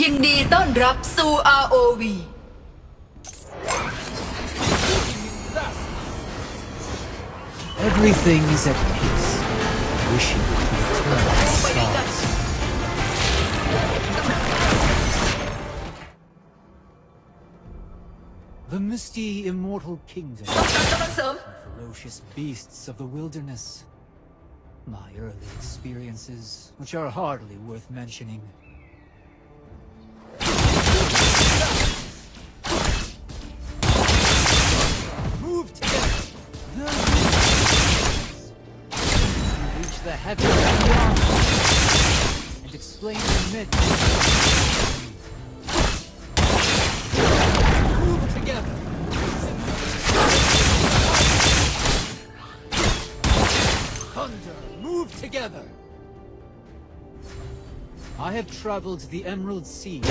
ยินดีต้อนรับสู่ ROV Everything is at peace. Wishing to return to the stars. The misty immortal kingdom, กำลังเสริม ferocious beasts of the wilderness. My early experiences, which are hardly worth mentioning. Move together. You reach the heavens and explain the myth. Thunder, move together. I have traveled the Emerald Sea.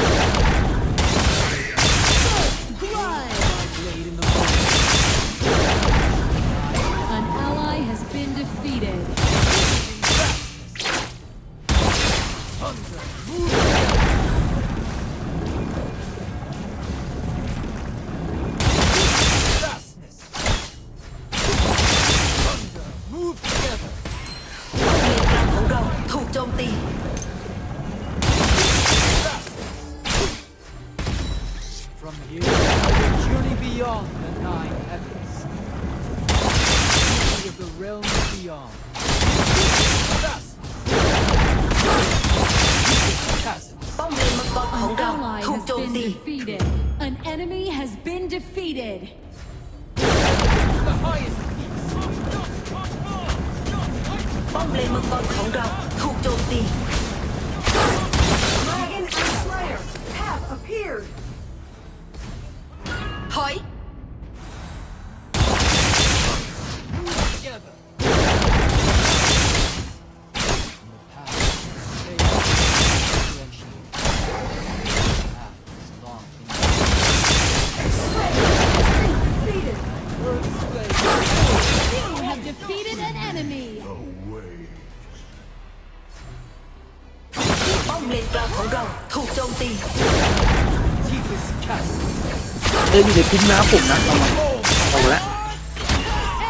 Blood! คุ้มน้ำผมนะเอามาเอามาแล้ว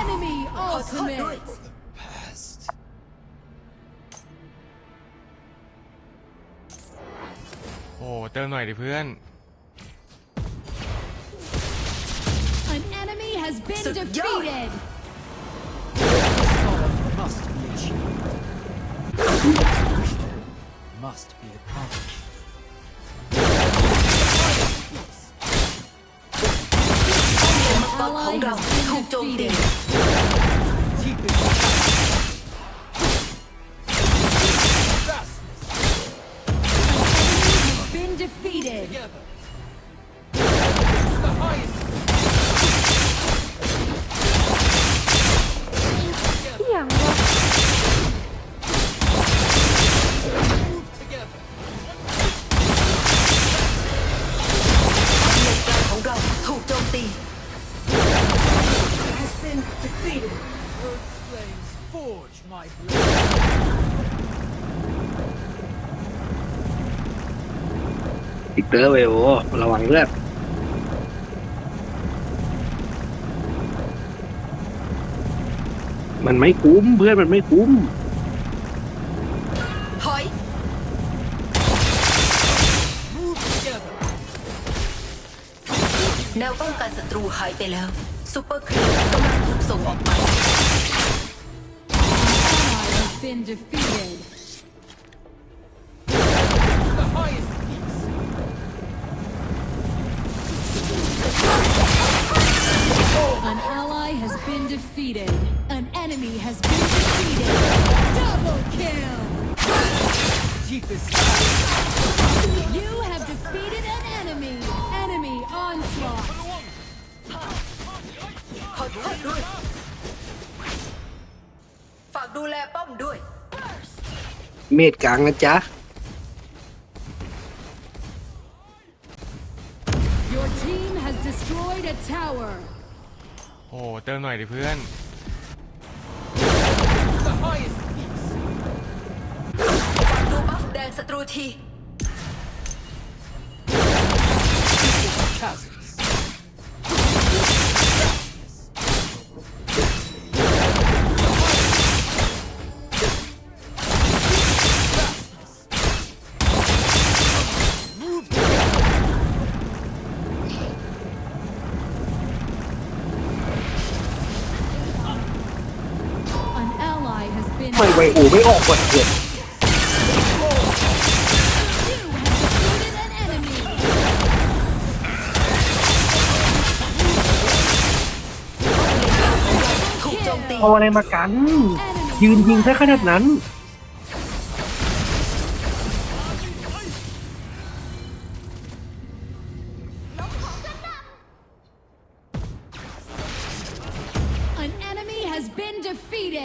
Enemy ขอโทษด้วย ultimate. Past. โอ้เติมหน่อยดิเพื่อน An enemy has been Suck your- defeated. ป้อมเลนมังกรของ Ally เรา has ถูก been โจมตี เตอร์เวโอระวังเลือดมันไม่คุ้มเพื่อนมันไม่คุ้มถอย Move together. แนวป้องกันศัตรูหายไปแล้วซูเปอร์ครีปกำลังถูกส่งออกไป defeated. An enemy has been defeated. Double kill. Deepest You have defeated an enemy. Enemy onslaught. ขอโทษด้วยฝากดูแลป้อมด้วยเมตรกลางนะจ๊ะ Your team has destroyed a tower. โอ้เติมหน่อยดิเพื่อนดูบัฟแดงศัตรูที ไม่อูไม่ออกกดเกิดเอาอะไรมากัน ยืนยิงแค่ขนาดนั้น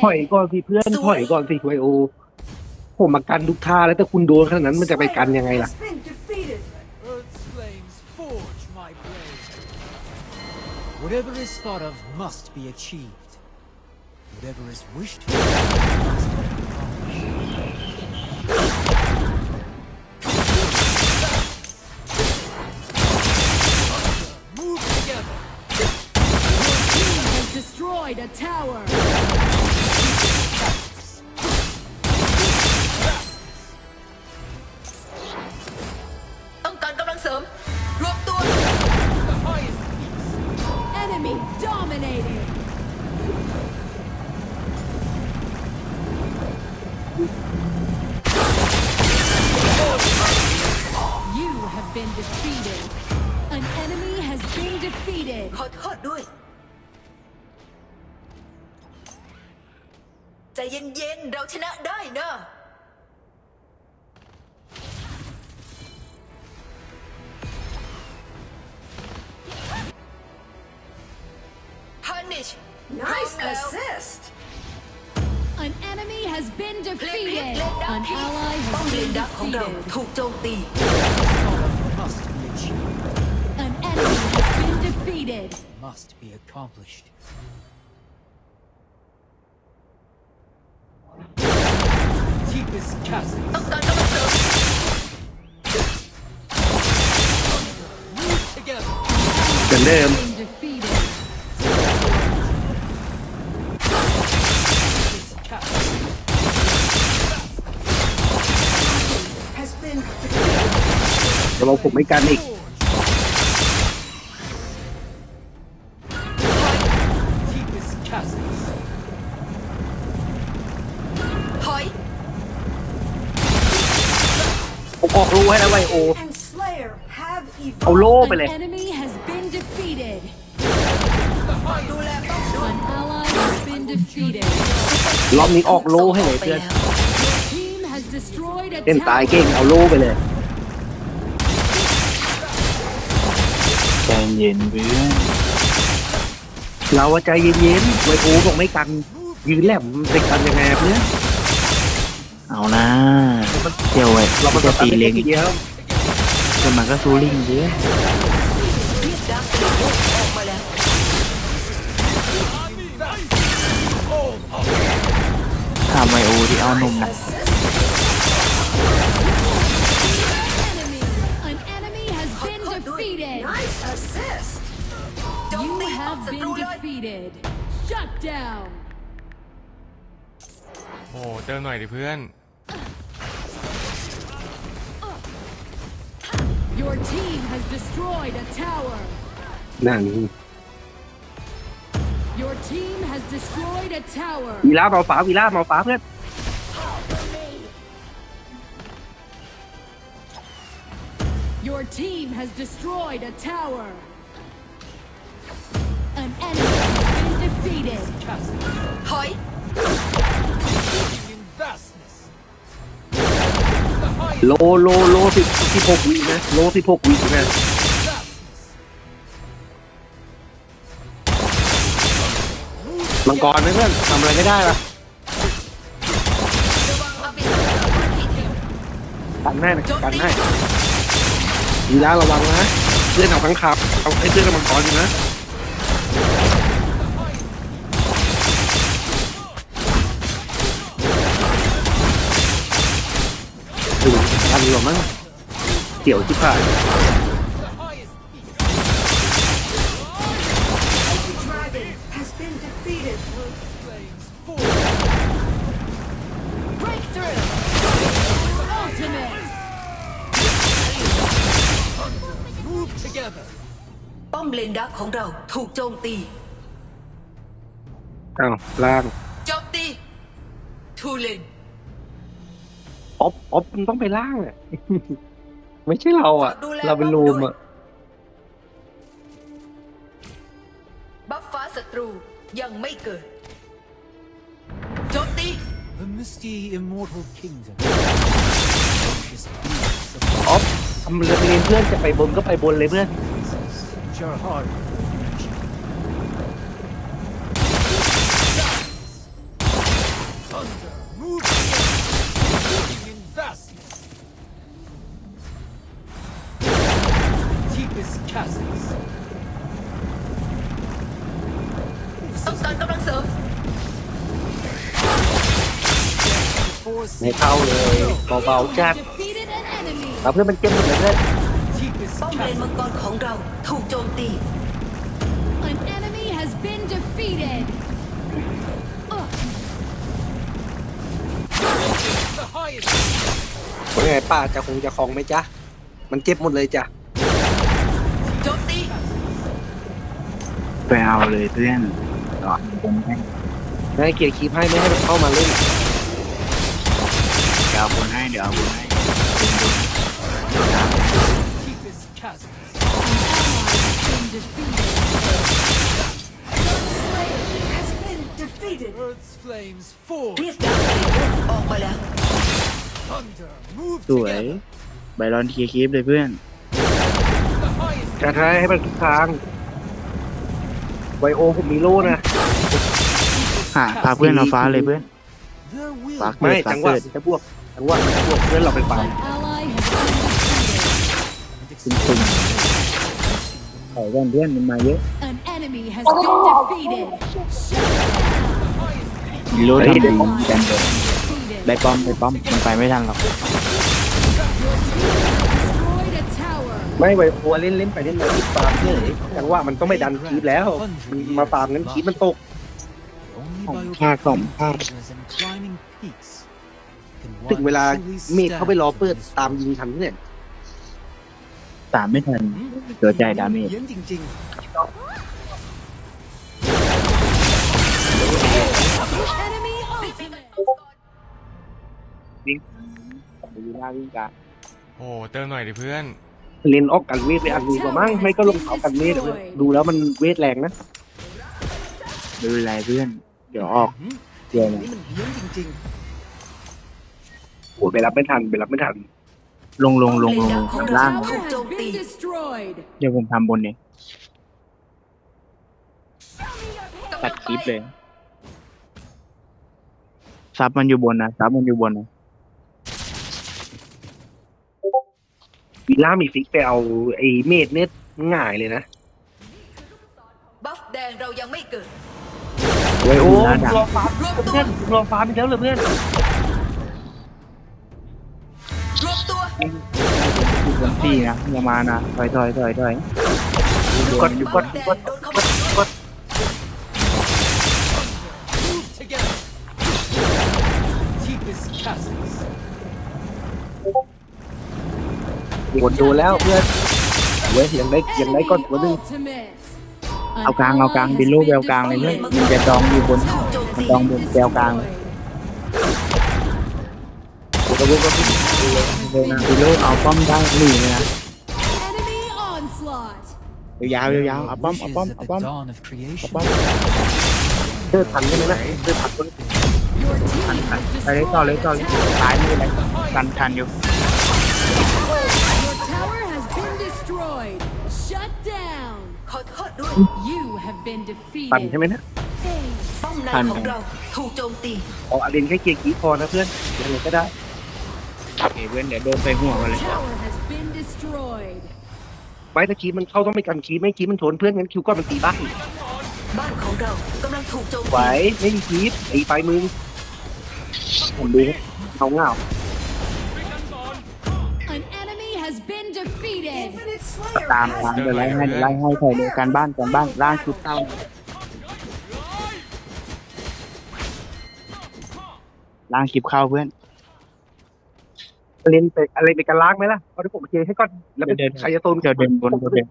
อยก่อนสิเพื่อนถอยก่อนสิไวโอ ผมมากันทุกท่าแล้วแต่คุณโดนขนาดนั้นมันจะไปกันยังไงล่ะ Has been defeated. Earth's flames forge my blade. Whatever is thought of must be achieved. Whatever is wished for must be accomplished. Move together. Team has destroyed a tower. ใจเย็นๆ เราชนะได้นะ Punish Nice พร้อมแล้ว assist. An enemy has been เพลงพิษ defeated. เลนดัก An ที่ ally ป้อม has เล been นดักของเรา defeated. ถูกโจมตี Must be achieved. An enemy has been defeated. Must be accomplished. Deepest chasm. ต้องการกำลังเสริม Move together. เหมือนเดิม Been defeated. Deepest chasm. Has been defeated. แต่ว่าผมไม่กันอีก Deepest ให้แล้วไวโอ And Slayer have เอา evolved. โล่ไปเลย An enemy has been defeated. ดูแลป้อมด้วย An ally has been defeated. รอบนี้ออกโล่ให้เลยเพื่อน Team has destroyed a เล่นตาย tower. เก่งเอาโล่ไปเลย ใจเย็นเพื่อนเราว่าใจเย็นๆไวโอบอกไม่กันยืนแหลมจะกันยังไงอะเพื่อน เอานะเที่ยวไว้เรามาจะตัดตีได้เล็แค่งทีเดียวแต่มันก็ซูริงเยอะเรียกดักสลิงออกมาแล้วทำไมโอที่เอานม Enemy. An โจม You ตีป้อม have ศัตรู been เลย defeated. Shut down. โอ้เติมหน่อยดิเพื่อน Your team has destroyed a tower. นั่น Your team has destroyed a tower. วีล่าเมาฟ้าวีล่าเมาฟ้าเพื่อน Your team has destroyed a tower. An enemy has been defeated. Chasm. โลโลโลสิบสิบหกวินะโลสิบหกวินะ vastness. มังกรไหมเพื่อนทำอะไรไม่ได้ปะระวังอภิสังหารพันธีเทมกันให้นะกันให้วีล่าระวังนะเพื่อนเอาข้างคาวเอาให้เพื่อนกับมังกรอยู่นะ ถึทันหรือมั้งเกี่ยวที่ผ่านป้อมเลนดักของเราถูกโจมตีอ้าวล่างโจมตีทูเลน ออฟออฟมันต้องไปล่างอะไม่ใช่เราอะเราเป็นรูมอะบัฟฟ้าศัตรูยังไม่เกิด โจมตี The misty immortal kingdom. Precious beasts of ออฟทำเรือเรียนเพื่อนจะไปบนก็ไปบนเลยเพื่อน places which Force ไม่เข้าเลยเบาๆจัด Defeated an enemy. เอาเพื่อนมันเก็บหมดเลยเพื่อน deepest ป้อมเลน chasms. มังกรของเราถูกโจมตี An enemy has been defeated. Ugh. The highest ว่าไงป้าจะคงจะคลองไหมจ๊ะ มันเจ็บหมดเลยจ้ะ โจมตีไปเอาเลยเพื่อนต่อผมให้ไม่ให้เกียร์คีบให้ไม่ให้มันเข้ามาเล่นเดี๋ยวเอาบนให้เดี๋ยวเอาบนให้ deepest chasms. An ally has been defeated. has been defeated. Earth's flames forge. เรียกดาวเลเยอร์ออกมาแล้ว Thunder, move สวย together. ไบรอนเคลียร์คลิปเลยเพื่อน The highest จะทายให้มันทุกทางไวโอผมมีโล่นะ หาพาเพื่อนเอาฟ้าเลยเพื่อน There will ฟ้า be เกิไม่ดฟ้าจังหวะเกิดมันจะบวก จังหวะมันจะบวกเพื่อนเราไปฟัง An ally has been defeated. ตึงตึงขอก่อนเพื่อนมันมาเยอะ An enemy has been defeated. Shut down. มีโลดเฮ้ยทำดีกันเลย Defeated. ได้ป้อมได้ป้อมมันไปไม่ทันหรอก Destroyed a tower. ไม่ไวโอเล่นเล่นไปเล่นมาที่ฟาร์มเฉยจังหวะมันต้องไม่ดันคีบแล้ว มันมาฟาร์มงั้นคีบมันตก only ของ by ภาคสองภาค overcoming and climbing peaks can ถึง one เวลา truly เมฆเข้าไปรอ stand เปิด in this ตามยิงทันเนี่ยตามไม่ทันตัวใจดาเมจเย็นจริง Enemy ultimate. วิ่งวิ่งหน้าวิ่งกลางโอ้เติมหน่อยดิเพื่อน เล่นออกกันเวทไปอันนี้กว่ามั้งไม่ก็ลงเขากันเวทอะดูแล้วมันเวทแรงนะไม่เป็นไรเพื่อน เดี๋ยวออกๆหืมเดี๋ยวนี่มันเย็นจริง โอ้ยไปรับไม่ทันไปรับไม่ทัน ลงลงลงลงลงล่าง Tower has been destroyed. เดี๋ยวผมทำบนเองตัดคลิปเลยซับมันอยู่บนนะซับมันอยู่บนนะวีล่ามีฟิกไปเอาไอ้เมดเน็ตง่ายเลยนะบัฟแดงเรายังไม่เกิดไวโอวีล่าดังรอฟาร์มเพื่อนรอฟาร์มอีกแล้วเหรอเพื่อนี่นะอย่ามานะถอยถอยถอยถอยกดกดกดกดกดกดดูแล้วเพื่อนเว้ยยังได้ยังได้ก้อนตัวหนึงเอากลางเอากลางบินลูกแววกลางเลยเพื่อนมันจะจองอยู่บนมันจองบนแววกลางเลย นะบินลูกเอาป้อมได้หนีเลยนะ Enemy onslaught. ยาวๆยาวๆเอาป้อมเอาป้อมเอาป้อมเอาป้อมเลือดทันใช่ไหมนะเลือดทันคน Your team ทันทัน has ไปเลยต่อเลย destroyed ต่อเลยตายไม่เป็นไรทันทันอยู่ Your tower has been destroyed. Shut down. ขอโทษด้วย You have been ทันใช่ defeated. ไหมนะ ป้อมในของเราถูกโจมตีเอาอาเรนแค่เกียร์กีพอนะเพื่อนยังไงก็ได้ โอเคเพื่อนเดี๋ยวโดนใส่หัวมาเลย Tower has been destroyed. ไว้ถ้าคีมันเข้าต้องไม่กันคีไม่คีมันชนเพื่อนงั้นคิวก้อนมันตีบ้านบ้านของเรากำลังถูกโจมไหวตีไม่มีคีตีไปมึงผมดูเอาเงา An enemy has been defeated. Infinite Slayer ตามทางเดี๋ยวไล่ให้เดี๋ยวไล่ให้ถอยเลยการบ้านการบ้านล่างชุดเต้าล่างคลิปเข้าเพื่อน เล่นไปอะไรไปกันล้างไหมล่ะเอาเดี๋ยวผมเคลียร์ให้ก่อนแล้วไปเดี๋ยวใครจะโซนเดี๋ยวเดินบนเดี๋ยวเดิน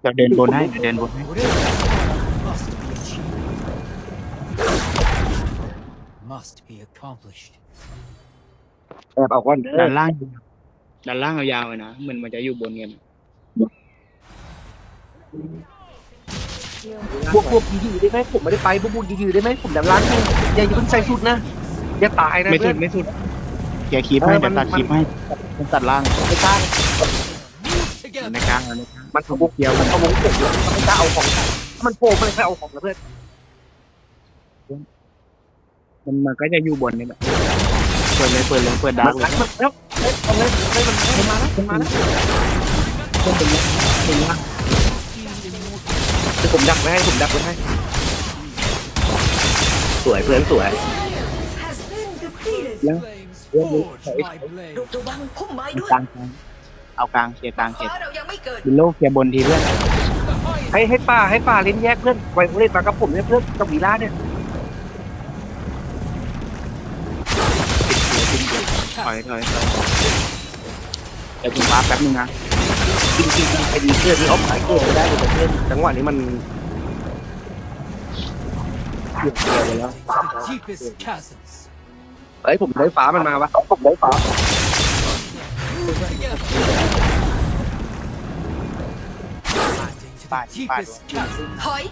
เดี๋ยวเดินบนให้เดี๋ยวเดินบนให้ Whatever is thought of must be achieved. Must be accomplished. แอบเอาก้อนเด้ด้าอนล่างด้านล่างเอายาวเลยนะเหมือนมันจะอยู่บนกันพวกพวกยืดได้ไหมผมไม่ได้ไปพวกพวกยืดได้ไหมผมดำล้างอยู่อย่าอย่าเพิ่งใส่สุดนะอย่าตายนะไม่สุเพื่อดนไม่สุด แกคลิปให้เออมัจะนตัดคลิปให้มันตัดล่างไม่กล้า Together. ในกลางเอาในกลางมันขวงเดียวมันขวงเสร็จแล้วมันไม่กล้าเอาของถ้ามันโผล่มันเลยไม่เอาของนะเพื่อนมันมันก็จะอยู่บนนี่แหละเปิดเลยเปิดเลยเปิดดามัร์นกเลยมันแล้วเอาเลยเอาเลยมันมาแล้วมันมาแล้วเพิ่มเป็นล่างเป็นล่างเดี๋ยวผมดักไว้ให้ผมดักไว้ให้สวยเพื่อนสวย has been defeated. Flames forge my blade. ระวังพุ่มไม้ด้วยกลางกลางเอากลางเคลียร์กลางเคลียฟ้าร์เรายังไม่เกิดบิลโลเคลียร์บนทีเพื่อน ให้ให้ป้าให้ป้าเล่นแยกเพื่อนไว้เล่นมากับผมเนี่ยเพื่อนกับวีล่าเนี่ยถอยถอยถอยเดี๋ยวผมมาแป๊บนึงนะจริงจริงๆไอ้ดีเพื่อนที่ออฟสายเกิดไม่ได้เลยแต่เพื่อนจังหวะนี้มันเกี่ยวเกี่ยวไปแล้ว The deepest chasms. เอ้ยผมได้ฟ้ามันมาวะผมได้ฟ้า Move together. Landing to the Bye, bye. deepest chasm. ถอย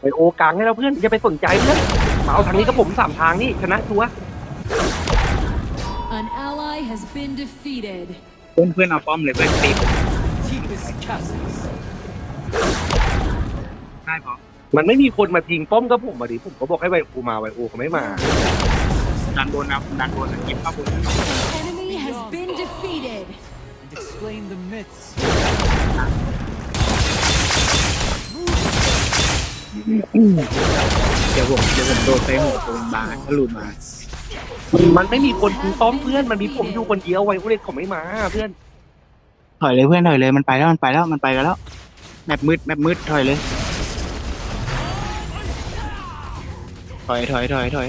ไปโอกลางให้เราเพื่อนอย่าไปสนใจเพื่อนมาเอาทางนี้กับผมสามทางนี่ชนะชัวร์ An ally has been defeated. เพื่อนเพื่อนเอาป้อมเลยเพื่อนตี Deepest chasms. ได้พอมันไม่มีคนมาทิ้งป้อมกับผมมาดิผมก็บอกให้ไวโอมาไวโอเขาไม่มา ดันบนนะดันบนนะกินข้าวบน Enemy has been defeated. And explain the myths. เดี๋ยวผมเดี๋ยวผมโดนไปหัวตัวบาร์ถ้าหลุดมา มันไม่มีคนทิ้งป้อมเพื่อน มันมีผมอยู่คนเดียวไวโอเล่นเขาไม่มาเพื่อน ถอยเลยเพื่อนถอยเลยมันไปแล้วมันไปแล้วมันไปกันแล้วแมปมืดแมปมืดถอยเลย ถอยถอยถอยถอย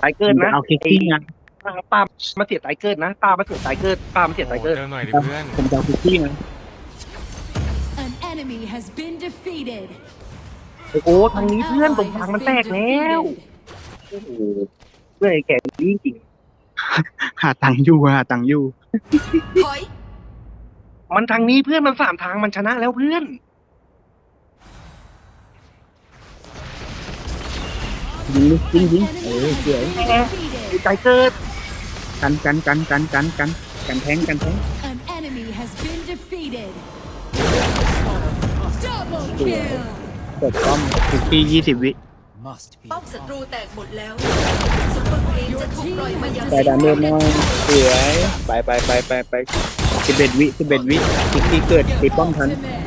ตายเกินนะเอาคิกกิ้งนะตามมาเสียตายเกินนะตามมาเสียตายเกินตามมาเสียตายโอ้เกินเติมหน่อยดิเพื่อนผมจะเอาคิกกิ้งนะ An enemy has been defeated. โอ้ทาง An นี้เพื่อนตรง ally ทาง has มันแต been กแล้ว defeated. โอ้โหเพื่อนไอ้แก่นี่จริงหาตังค์อยู่หาตังค์อยู่ถอยมันทางนี้เพื่อนมันสามทางมันชนะแล้วเพื่อน ยิงดิยิงยิง An เอ enemy อ has สวย been defeated. ตายเกินกันกันกันกันกันกันกันแทงกันแทง An enemy has been defeated. Double kill. กดป้อมคิกกี้ยี่สิบวิ Must be ป้อมศัตรู accomplished. แตกหมดแล้วซุปเปอร์ครีนจะถูกปล่อยมายังแต่ดาเมจน้อยสวยไปไปไปไปไปสิบเอ็ดวิสิบเอ็ดวิคิกกี้เกิดตีป้อมทัน Ultimate.